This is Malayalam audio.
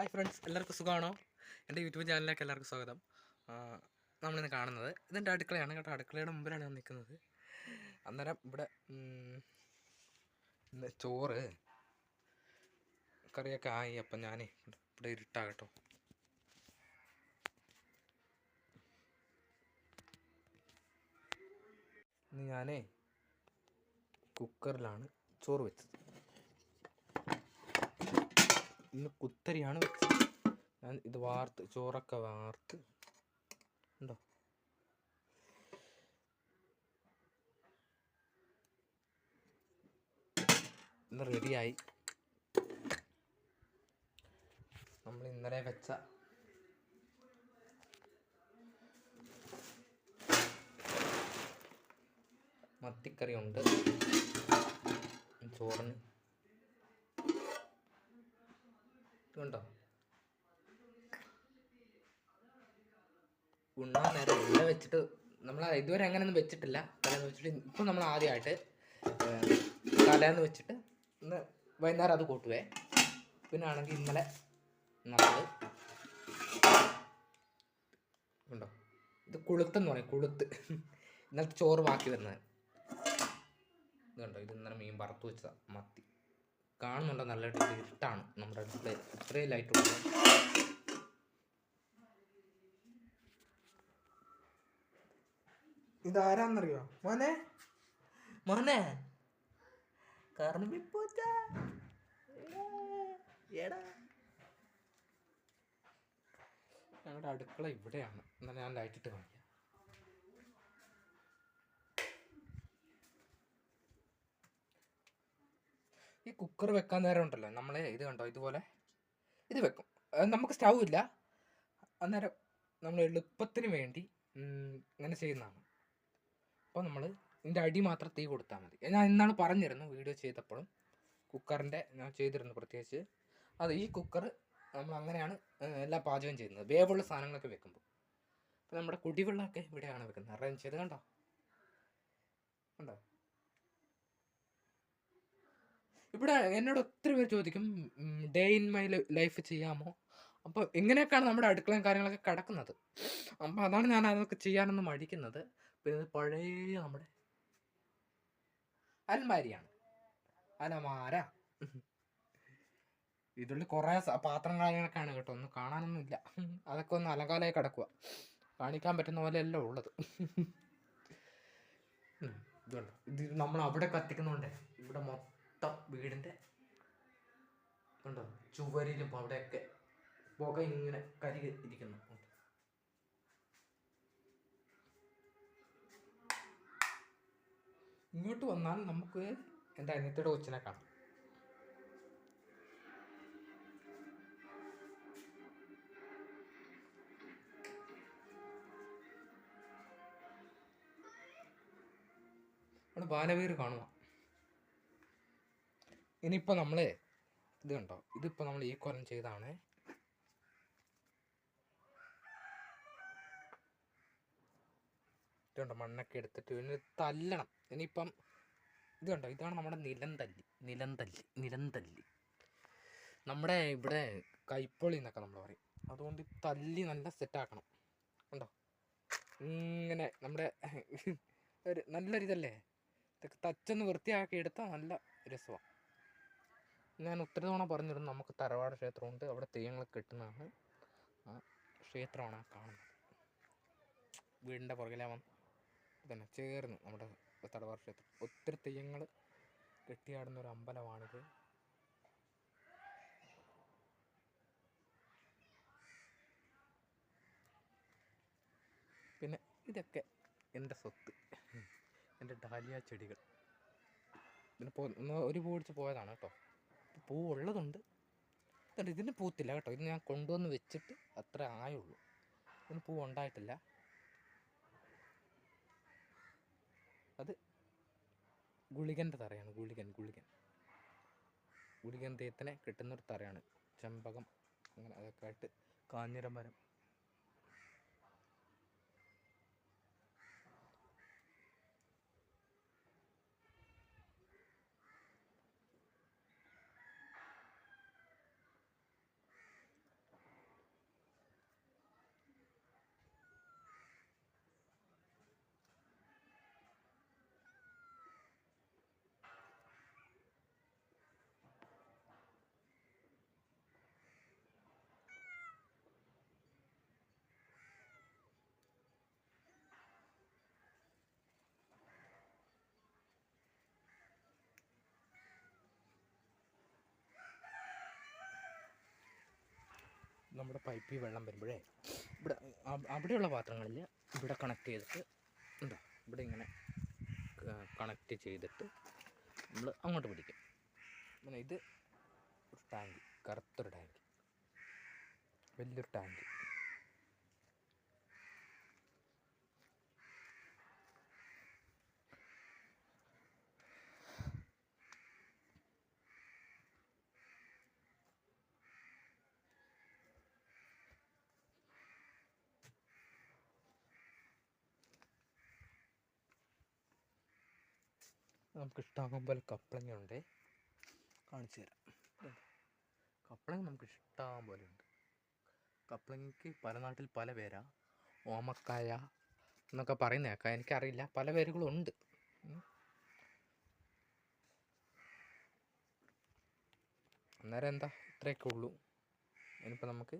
ഹായ് ഫ്രണ്ട്സ് എല്ലാവർക്കും സുഖമാണോ? എന്റെ യൂട്യൂബ് ചാനലിലേക്ക് എല്ലാവർക്കും സ്വാഗതം. നമ്മളിന്ന് കാണുന്നത് ഇതെന്റെ അടുക്കളയാണ് കേട്ടോ. അടുക്കളയുടെ മുമ്പിലാണ് ഞാൻ നിൽക്കുന്നത്. അന്നേരം ഇവിടെ ചോറ് കറിയൊക്കെ ആയി. അപ്പം ഞാൻ ഇവിടെ ഇരുട്ടാ കേട്ടോ. ഇന്ന് ഞാനേ കുക്കറിലാണ് ചോറ് വെച്ചത്. ഇന്ന് കുത്തരിയാണ് ഞാൻ ഇത് വാർത്ത് ചോറൊക്കെ വാർത്ത്. ഉണ്ടോ? ഇന്ന് റെഡിയായി. നമ്മൾ ഇന്നലെ വെച്ച മത്തിക്കറി ഉണ്ട് ചോറിന് ഇതുണ്ടോ ഉണ്ണാൻ നേരം ഇവിടെ വെച്ചിട്ട് നമ്മൾ ഇതുവരെ അങ്ങനെയൊന്നും വെച്ചിട്ടില്ല. തലേന്ന് വെച്ചിട്ട് ഇപ്പം നമ്മൾ ആദ്യമായിട്ട് തലേന്ന് വെച്ചിട്ട് ഇന്ന് വൈകുന്നേരം അത് കൂട്ടുവേ. പിന്നെ ആണെങ്കിൽ ഇന്നലെ നമ്മൾ ഉണ്ടോ? ഇത് കുളുത്തെന്ന് പറയും കുളുത്ത്. ഇന്നലത്തെ ചോറ് ബാക്കി വരുന്നത് ഇതുണ്ടോ? ഇത് ഇന്നലെ മീൻ വറുത്ത് വെച്ചതാണ് മത്തി. കാണുന്നുണ്ടോ നല്ല ഇരുട്ടാണ് നമ്മുടെ ഡിസ്പ്ലേ ഇത്രയും ലൈറ്റ് ഉള്ളത്. ഇതാരാന്നറിയോ? മോനെ? മോനെ? കർമ്മിപ്പൂച്ച ഞങ്ങളുടെ അടുക്കള ഇവിടെയാണ്. എന്നാൽ ഞാൻ ലൈറ്റ് ഇട്ട് കാണിക്കാം. ഈ കുക്കർ വെക്കാൻ നേരം ഉണ്ടല്ലോ. നമ്മൾ ഇത് കണ്ടോ? ഇതുപോലെ ഇത് വെക്കും. നമുക്ക് സ്റ്റൗ ഇല്ല. അന്നേരം നമ്മൾ എളുപ്പത്തിന് വേണ്ടി ഇങ്ങനെ ചെയ്യുന്നതാണ്. അപ്പോൾ നമ്മൾ ഇതിന്റെ അടി മാത്രം തീ കൊടുത്താൽ മതി. ഞാൻ ഇന്നാണ് പറഞ്ഞിരുന്നു വീഡിയോ ചെയ്തപ്പോഴും. കുക്കറിന്റെ ഞാൻ ചെയ്തിരുന്നു പ്രത്യേകിച്ച്. അത് ഈ കുക്കർ നമ്മൾ അങ്ങനെയാണ് എല്ലാ പാചകം ചെയ്യുന്നത്. വേവുള്ള സാധനങ്ങളൊക്കെ വെക്കുമ്പോൾ അപ്പോൾ നമ്മുടെ കുടിവെള്ളമൊക്കെ ഇവിടെയാണ് വെക്കുന്നത്. അറേഞ്ച് ചെയ്ത് കണ്ടോ? കണ്ടോ? ഇവിടെ എന്നോട് ഒത്തിരി പേര് ചോദിക്കും ഡേ ഇൻ മൈ ലൈഫ് ചെയ്യാമോ? അപ്പോൾ ഇങ്ങനെയൊക്കെയാണ് നമ്മുടെ അടുക്കളയും കാര്യങ്ങളൊക്കെ കിടക്കുന്നത്. അപ്പോൾ അതാണ് ഞാൻ അതൊക്കെ ചെയ്യാനൊന്നും മടിക്കുന്നത്. പിന്നെ പഴയ നമ്മുടെ അൽമാരിയാണ് അലമാര. ഇതിൽ കുറേ പാത്രം കാര്യങ്ങളൊക്കെയാണ് കേട്ടോ. ഒന്നും കാണാനൊന്നും ഇല്ല. അതൊക്കെ ഒന്ന് അലങ്കാലമായി കിടക്കുക കാണിക്കാൻ പറ്റുന്ന പോലെയല്ല ഉള്ളത്. ഇതുണ്ട്. ഇത് നമ്മൾ അവിടെ കത്തിക്കുന്നുണ്ട് ഇവിടെ മൊത്തം വീടിന്റെ ഉണ്ടോ? ചുവരിലും അവിടെയൊക്കെ പുക ഇങ്ങനെ കരി ഇരിക്കുന്നു. ഇങ്ങോട്ട് വന്നാൽ നമുക്ക് എന്റെ അനിയത്തിയുടെ കൊച്ചിനെ കാണാം. അവിടെ ബാലവീർ കാണുക ഇനിയിപ്പോൾ നമ്മൾ ഇത് കണ്ടോ? ഇതിപ്പോൾ നമ്മൾ ഈ കൊല്ലം ചെയ്താണ് ഇതുണ്ടോ മണ്ണൊക്കെ എടുത്തിട്ട് പിന്നെ തല്ലണം. ഇനിയിപ്പം ഇത് കണ്ടോ? ഇതാണ് നമ്മുടെ നിലന്തല്ലി. നിലന്തല്ലി. നിലന്തല്ലി. നമ്മുടെ ഇവിടെ കൈപ്പൊളി എന്നൊക്കെ നമ്മൾ പറയും. അതുകൊണ്ട് തല്ലി നല്ല സെറ്റാക്കണം കണ്ടോ? ഇങ്ങനെ നമ്മുടെ ഒരു നല്ലൊരിതല്ലേ ഇതൊക്കെ തച്ചൊന്ന് വൃത്തിയാക്കി എടുത്താൽ നല്ല രസമാണ് ഞാൻ ഒത്തിരി തവണ പറഞ്ഞിരുന്നു നമുക്ക് തറവാട് ക്ഷേത്രമുണ്ട് അവിടെ തെയ്യങ്ങൾ കെട്ടുന്നതാണ്. ആ ക്ഷേത്രമാണ് ആ കാണുന്നത്. വീടിന്റെ പുറകിലെ തന്നെ ചേർന്ന് നമ്മുടെ തറവാട് ക്ഷേത്രം. ഒത്തിരി തെയ്യങ്ങൾ കെട്ടിയാടുന്ന ഒരു അമ്പലമാണിത്. പിന്നെ ഇതൊക്കെ എന്റെ സ്വത്ത് എന്റെ ഡാലിയ ചെടികൾ. പിന്നെ ഒരു പിടിച്ച് പോയതാണ് കേട്ടോ. പൂ ഉള്ളതുണ്ട് ഇതുണ്ട് ഇതിന് പൂത്തില്ല കേട്ടോ. ഇത് ഞാൻ കൊണ്ടുവന്ന് വെച്ചിട്ട് അത്ര ആയുള്ളൂ. ഇതിന് പൂ ഉണ്ടായിട്ടില്ല അത് ഗുളികന്റെ തറയാണ്. ഗുളികൻ ഗുളികൻ. ഗുളികൻ തേത്തിനെ കിട്ടുന്നൊരു തറയാണ്. ചെമ്പകം അങ്ങനെ അതൊക്കെ ആയിട്ട് കാഞ്ഞിരം മരം നമ്മുടെ പൈപ്പിൽ വെള്ളം വരുമ്പോഴേ ഇവിടെ അവിടെയുള്ള പാത്രങ്ങളിൽ ഇവിടെ കണക്ട് ചെയ്തിട്ട് എന്താ ഇവിടെ ഇങ്ങനെ കണക്ട് ചെയ്തിട്ട് നമ്മൾ അങ്ങോട്ട് പിടിക്കും. പിന്നെ ഇത് ഒരു ടാങ്ക് കറുത്തൊരു ടാങ്ക് വലിയൊരു ടാങ്ക് നമുക്ക് ഇഷ്ടമാകും പോലെ കപ്പളങ്ങ ഉണ്ട്. കാണിച്ചു തരാം. കപ്പളങ്ങ നമുക്ക് ഇഷ്ടം പോലെ ഉണ്ട്. കപ്ലിങ്ങിക്ക് പല നാട്ടിൽ പല പേരാ. ഓമക്കായ എന്നൊക്കെ പറയുന്ന കേൾക്കാം. എനിക്കറിയില്ല. പല പേരുകളും ഉണ്ട്. അന്നേരം എന്താ? ഇത്രയൊക്കെ ഉള്ളൂ. ഇനിയിപ്പോൾ നമുക്ക്